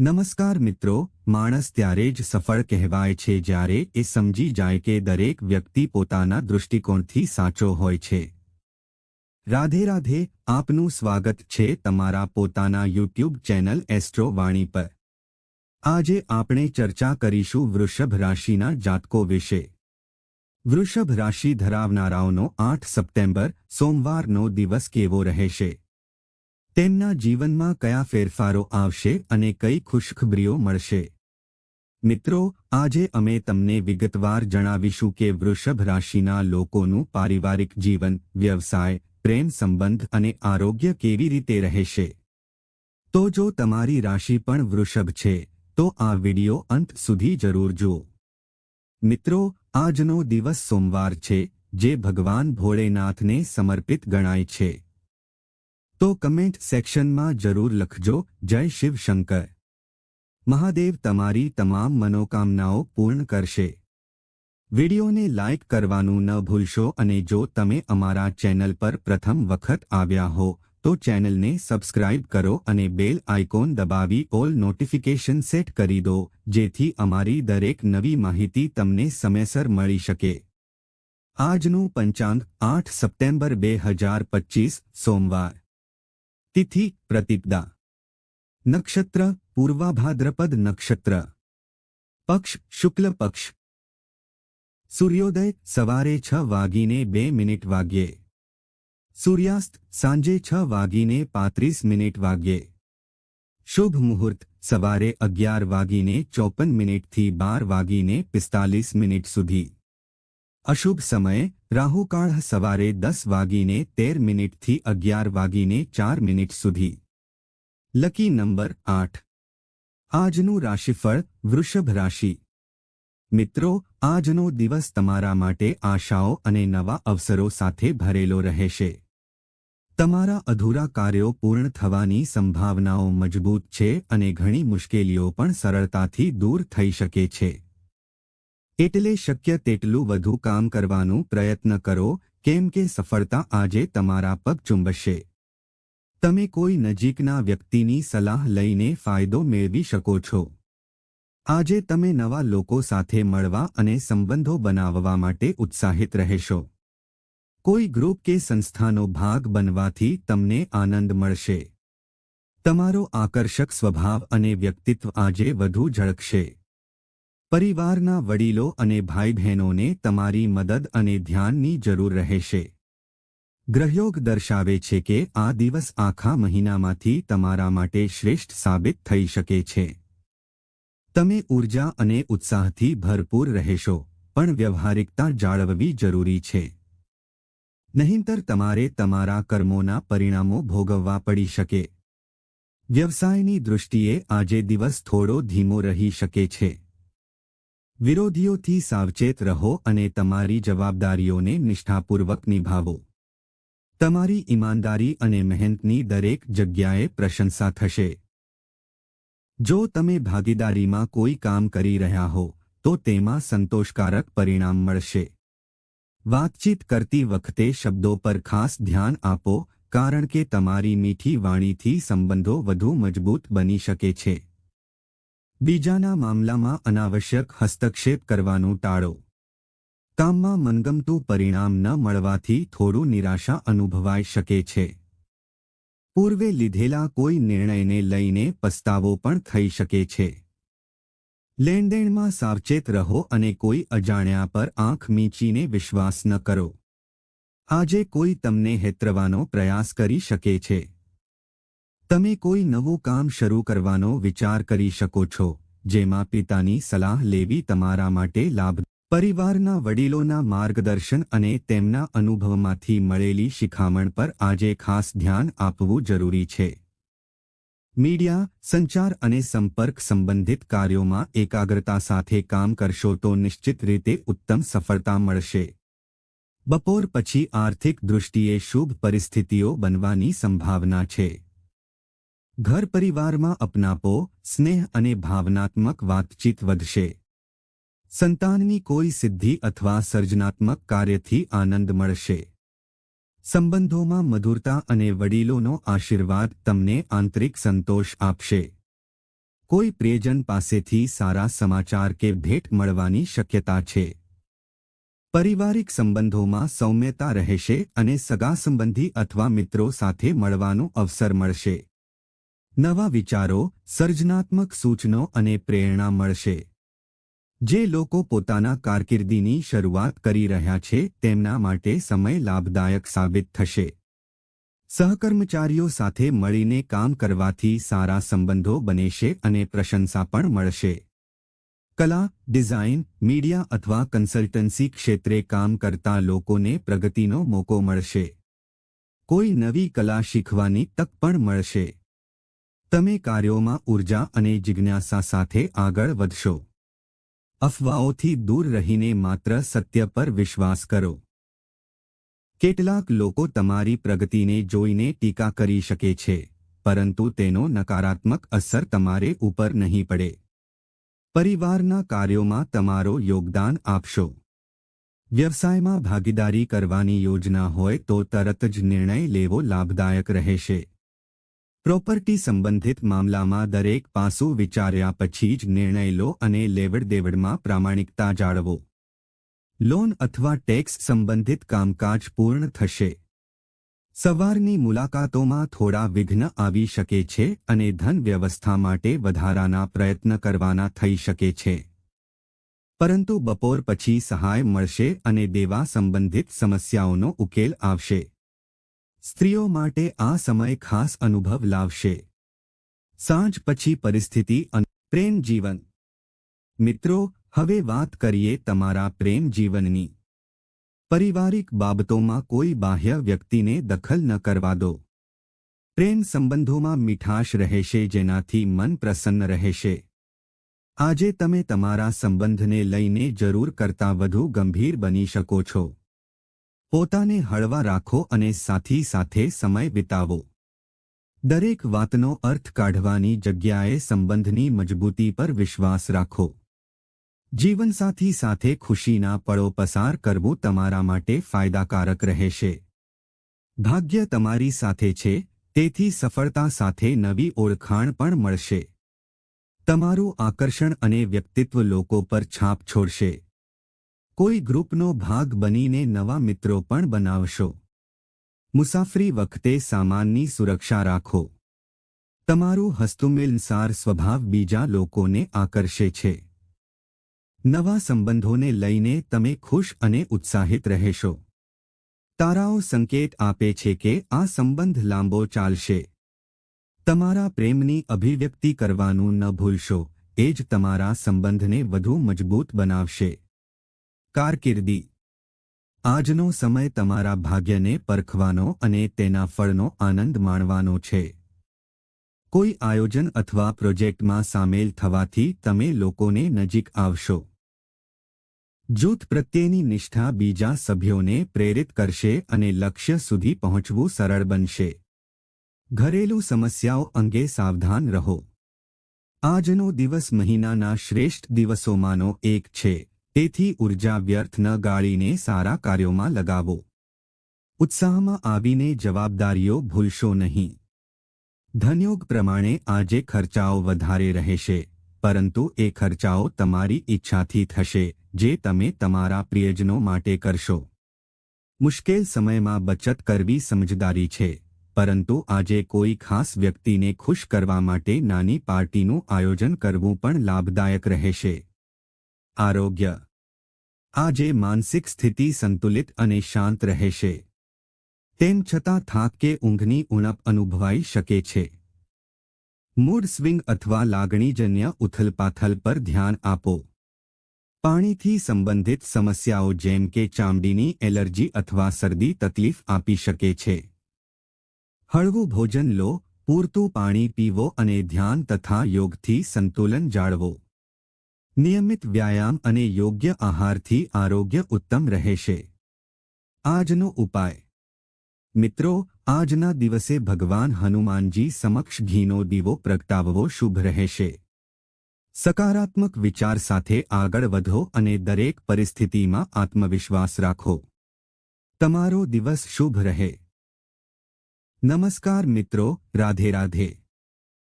નમસ્કાર મિત્રો, માણસ ત્યારે જ સફળ કહેવાય છે જ્યારે એ સમજી જાય કે દરેક વ્યક્તિ પોતાના દૃષ્ટિકોણથી સાચો હોય છે. રાધે રાધે, આપનું સ્વાગત છે તમારા પોતાના યુટ્યુબ ચેનલ એસ્ટ્રો વાણી પર. આજે આપણે ચર્ચા કરીશું વૃષભ રાશિના જાતકો વિશે. વૃષભ રાશિ ધરાવનારાઓનો આઠ સપ્ટેમ્બર, સોમવારનો દિવસ કેવો રહેશે? તેમના જીવનમાં કયા ફેરફારો આવશે અને કઈ ખુશખબરીઓ મળશે? મિત્રો, આજે અમે તમને વિગતવાર જણાવીશું કે વૃષભ રાશિના લોકોનું પારિવારિક જીવન, વ્યવસાય, પ્રેમ સંબંધ અને આરોગ્ય કેવી રીતે રહેશે? તો જો તમારી રાશિ પણ વૃષભ છે, તો આ વિડિયો અંત સુધી જરૂર જુઓ. મિત્રો, આજનો દિવસ સોમવાર છે, જે ભગવાન ભોળેનાથને સમર્પિત ગણાય છે. તો કમેન્ટ સેક્શનમાં જરૂર લખજો. જય શિવ શંકર. મહાદેવ તમારી તમામ મનોકામનાઓ પૂર્ણ કરશે. વિડિયોને લાઇક કરવાનું ન ભૂલશો અને જો તમે અમારા ચેનલ પર પ્રથમ વખત આવ્યા હો, તો ચેનલને સબસ્ક્રાઇબ કરો અને બેલ આઇકોન દબાવી ઓલ નોટિફિકેશન સેટ કરી દો, જેથી અમારી દરેક નવી માહિતી તમને સમયસર મળી શકે. આજનું પંચાંગ આઠ સપ્ટેમ્બર બે હજાર પચીસ, સોમવાર. તિથિ પ્રતિપદા નક્ષત્ર પૂર્વાભાદ્રપદ નક્ષત્ર પક્ષ શુક્લ પક્ષ સૂર્યોદય સવારે છ વાગીને બે મિનિટ વાગ્યે સૂર્યાસ્ત સાંજે છ વાગીને પાંત્રીસ મિનિટ વાગ્યે શુભ મુહૂર્ત સવારે અગિયાર વાગીને ચોપન મિનિટથી બાર વાગીને પિસ્તાલીસ મિનિટ સુધી અશુભ સમયે રાહુકાળ સવારે દસ વાગીને તેર મિનિટથી અગિયાર વાગીને ચાર મિનિટ સુધી. લકી નંબર આઠ. આજનું રાશિફળ વૃષભ રાશિ. મિત્રો, આજનો દિવસ તમારા માટે આશાઓ અને નવા અવસરો સાથે ભરેલો રહેશે. તમારા અધૂરા કાર્યો પૂર્ણ થવાની સંભાવનાઓ મજબૂત છે અને ઘણી મુશ્કેલીઓ પણ સરળતાથી દૂર થઈ શકે છે. એટલે શક્ય તેટલું વધુ કામ કરવાનું પ્રયત્ન કરો, કેમ કે સફળતા આજે તમારા પગ ચુંબશે. તમે કોઈ નજીકના વ્યક્તિની સલાહ લઈને ફાયદો મેળવી શકો છો. આજે તમે નવા લોકો સાથે મળવા અને સંબંધો બનાવવા માટે ઉત્સાહિત રહેશો. કોઈ ગ્રુપ કે સંસ્થાનો ભાગ બનવાથી તમને આનંદ મળશે. તમારો આકર્ષક સ્વભાવ અને વ્યક્તિત્વ આજે વધુ ઝળકશે. પરિવારના વડીલો અને ભાઈ બહેનોને તમારી મદદ અને ધ્યાનની જરૂર રહેશે. ગ્રહયોગ દર્શાવે છે કે આ દિવસ આખા મહિનામાંથી તમારા માટે શ્રેષ્ઠ સાબિત થઈ શકે છે. તમે ઊર્જા અને ઉત્સાહથી ભરપૂર રહેશો, પણ વ્યવહારિકતા જાળવવી જરૂરી છે. નહીંતર તમારે તમારા કર્મોના પરિણામો ભોગવવા પડી શકે. વ્યવસાયની દૃષ્ટિએ આજે દિવસ થોડો ધીમો રહી શકે છે. વિરોધીઓથી સાવચેત રહો અને તમારી જવાબદારીઓને નિષ્ઠાપૂર્વક નિભાવો. તમારી ઈમાનદારી અને મહેનતની દરેક જગ્યાએ પ્રશંસા થશે. જો તમે ભાગીદારીમાં કોઈ કામ કરી રહ્યા હો, તો તેમાં સંતોષકારક પરિણામ મળશે. વાતચીત કરતી વખતે શબ્દો પર ખાસ ધ્યાન આપો, કારણ કે તમારી મીઠી વાણીથી સંબંધો વધુ મજબૂત બની શકે છે. બીજાના મામલામાં અનાવશ્યક હસ્તક્ષેપ કરવાનું ટાળો. કામમાં મનગમતું પરિણામ ન મળવાથી થોડું નિરાશા અનુભવાઈ શકે છે. પૂર્વે લીધેલા કોઈ નિર્ણયને લઈને પસ્તાવો પણ થઈ શકે છે. લેણદેણમાં સાવચેત રહો અને કોઈ અજાણ્યા પર આંખ મીચીને વિશ્વાસ ન કરો. આજે કોઈ તમને હેતરવાનો પ્રયાસ કરી શકે છે. તમે કોઈ નવું કામ શરૂ કરવાનો વિચાર કરી શકો છો, જેમાં પિતાની સલાહ લેવી તમારા માટે લાભ, પરિવારના વડીલોના માર્ગદર્શન અને તેમના અનુભવમાંથી મળેલી શિખામણ પર આજે ખાસ ધ્યાન આપવું જરૂરી છે. મીડિયા, સંચાર અને સંપર્ક સંબંધિત કાર્યોમાં એકાગ્રતા સાથે કામ કરશો તો નિશ્ચિત રીતે ઉત્તમ સફળતા મળશે. બપોર પછી આર્થિક દૃષ્ટિએ શુભ પરિસ્થિતિઓ બનવાની સંભાવના છે. ઘર પરિવારમાં અપનાપો, સ્નેહ અને ભાવનાત્મક વાતચીત વધશે. સંતાનની કોઈ સિદ્ધિ અથવા સર્જનાત્મક કાર્યથી આનંદ મળશે. સંબંધોમાં મધુરતા અને વડીલોનો આશીર્વાદ તમને આંતરિક સંતોષ આપશે. કોઈ પ્રિયજન પાસેથી સારા સમાચાર કે ભેટ મળવાની શક્યતા છે. પારિવારિક સંબંધોમાં સૌમ્યતા રહેશે અને સગા સંબંધી અથવા મિત્રો સાથે મળવાનો અવસર મળશે. નવા વિચારો, સર્જનાત્મક સૂચનો અને પ્રેરણા મળશે. જે લોકો પોતાના કારકિર્દીની શરૂઆત કરી રહ્યા છે, તેમના માટે સમય લાભદાયક સાબિત થશે. સહકર્મચારીઓ સાથે મળીને કામ કરવાથી સારા સંબંધો બનેશે અને પ્રશંસા પણ મળશે. કલા, ડિઝાઇન, મીડિયા અથવા કન્સલ્ટન્સી ક્ષેત્રે કામ કરતા લોકોને પ્રગતિનો મોકો મળશે. કોઈ નવી કલા શીખવાની તક પણ મળશે. તમે કાર્યોમાં ઊર્જા અને જિજ્ઞાસા સાથે આગળ વધશો. અફવાઓથી દૂર રહીને માત્ર સત્ય પર વિશ્વાસ કરો. કેટલાક લોકો તમારી પ્રગતિને જોઈને ટીકા કરી શકે છે, પરંતુ તેનો નકારાત્મક અસર તમારે ઉપર નહીં પડે. પરિવારના કાર્યોમાં તમારો યોગદાન આપશો. વ્યવસાયમાં ભાગીદારી કરવાની યોજના હોય તો તરત જ નિર્ણય લેવો લાભદાયક રહેશે. પ્રોપર્ટી સંબંધિત મામલામાં દરેક પાસું વિચાર્યા પછી જ નિર્ણય લો અને લેવડ દેવડમાં પ્રામાણિકતા જાળવો. લોન અથવા ટેક્સ સંબંધિત કામકાજ પૂર્ણ થશે. સવારની મુલાકાતોમાં થોડા વિઘ્ન આવી શકે છે અને ધન વ્યવસ્થા માટે વધારાના પ્રયત્ન કરવાના થઈ શકે છે. પરંતુ બપોર પછી સહાય મળશે અને દેવા સંબંધિત સમસ્યાઓનો ઉકેલ આવશે. સ્ત્રીઓ માટે આ સમય ખાસ અનુભવ લાવશે. સાંજ પછી પરિસ્થિતિ અને, પ્રેમ જીવન. મિત્રો, હવે વાત કરીએ તમારા પ્રેમ જીવનની. પારિવારિક બાબતોમાં કોઈ બાહ્ય વ્યક્તિને દખલ ન કરવા દો. પ્રેમ સંબંધોમાં મીઠાશ રહેશે જેનાથી મન પ્રસન્ન રહેશે. આજે તમે તમારા સંબંધને લઈને જરૂર કરતાં વધુ ગંભીર બની શકો છો. પોતાને હળવા રાખો અને સાથી સાથે સમય વિતાવો. દરેક વાતનો અર્થ કાઢવાની જગ્યાએ સંબંધની મજબૂતી પર વિશ્વાસ રાખો. જીવનસાથી સાથે ખુશીના પળો પસાર કરવું તમારા માટે ફાયદાકારક રહેશે. ભાગ્ય તમારી સાથે છે, તેથી સફળતા સાથે નવી ઓળખાણ પણ મળશે. તમારું આકર્ષણ અને વ્યક્તિત્વ લોકો પર છાપ છોડશે. કોઈ ગ્રુપનો ભાગ બનીને નવા મિત્રો પણ બનાવશો. મુસાફરી વખતે સામાનની સુરક્ષા રાખો. તમારું હસ્તુમિલનસાર સ્વભાવ બીજા લોકોને આકર્ષે છે. નવા સંબંધોને લઈને તમે ખુશ અને ઉત્સાહિત રહેશો. તારાઓ સંકેત આપે છે કે આ સંબંધ લાંબો ચાલશે. તમારા પ્રેમની અભિવ્યક્તિ કરવાનું ન ભૂલશો, એ જ તમારા સંબંધને વધુ મજબૂત બનાવશે. કારકિર્દી. આજનો સમય તમારા ભાગ્યને પરખવાનો અને તેના ફળનો આનંદ માણવાનો છે. કોઈ આયોજન અથવા પ્રોજેક્ટમાં સામેલ થવાથી તમે લોકોને નજીક આવશો. જૂથ પ્રત્યેની નિષ્ઠા બીજા સભ્યોને પ્રેરિત કરશે અને લક્ષ્ય સુધી પહોંચવું સરળ બનશે. ઘરેલું સમસ્યાઓ અંગે સાવધાન રહો. આજનો દિવસ મહિનાના શ્રેષ્ઠ દિવસોમાંનો એક છે. તેથી ઊર્જા વ્યર્થ ન ગાળીને સારા કાર્યોમાં લગાવો. ઉત્સાહમાં આવીને જવાબદારીઓ ભૂલશો નહીં. ધનયોગ પ્રમાણે આજે ખર્ચાઓ વધારે રહેશે, પરંતુ એ ખર્ચાઓ તમારી ઈચ્છાથી થશે, જે તમે તમારા પ્રિયજનો માટે કરશો. મુશ્કેલ સમયમાં બચત કરવી સમજદારી છે, પરંતુ આજે કોઈ ખાસ વ્યક્તિને ખુશ કરવા માટે નાની પાર્ટીનું આયોજન કરવું પણ લાભદાયક રહેશે. આરોગ્ય આજે માનસિક સ્થિતિ સંતુલિત અને શાંત રહેશે. તેમ છતાં થાક કે ઊંઘની ઉણપ અનુભવાઈ શકે છે. મૂડ સ્વિંગ અથવા લાગણીજન્ય ઉથલપાથલ પર ધ્યાન આપો. પાણીથી સંબંધિત સમસ્યાઓ જેમ કે ચામડીની એલર્જી અથવા શરદી તકલીફ આપી શકે છે. હળવું ભોજન લો, પૂરતું પાણી પીવો અને ધ્યાન તથા યોગથી સંતુલન જાળવો. નિયમિત વ્યાયામ અને યોગ્ય આહારથી આરોગ્ય ઉત્તમ રહેશે. આજનો ઉપાય. મિત્રો, આજના દિવસે ભગવાન હનુમાનજી સમક્ષ ઘીનો દીવો પ્રગટાવવો શુભ રહેશે. સકારાત્મક વિચાર સાથે આગળ વધો અને દરેક પરિસ્થિતિમાં આત્મવિશ્વાસ રાખો. તમારો દિવસ શુભ રહે. નમસ્કાર મિત્રો, રાધે રાધે.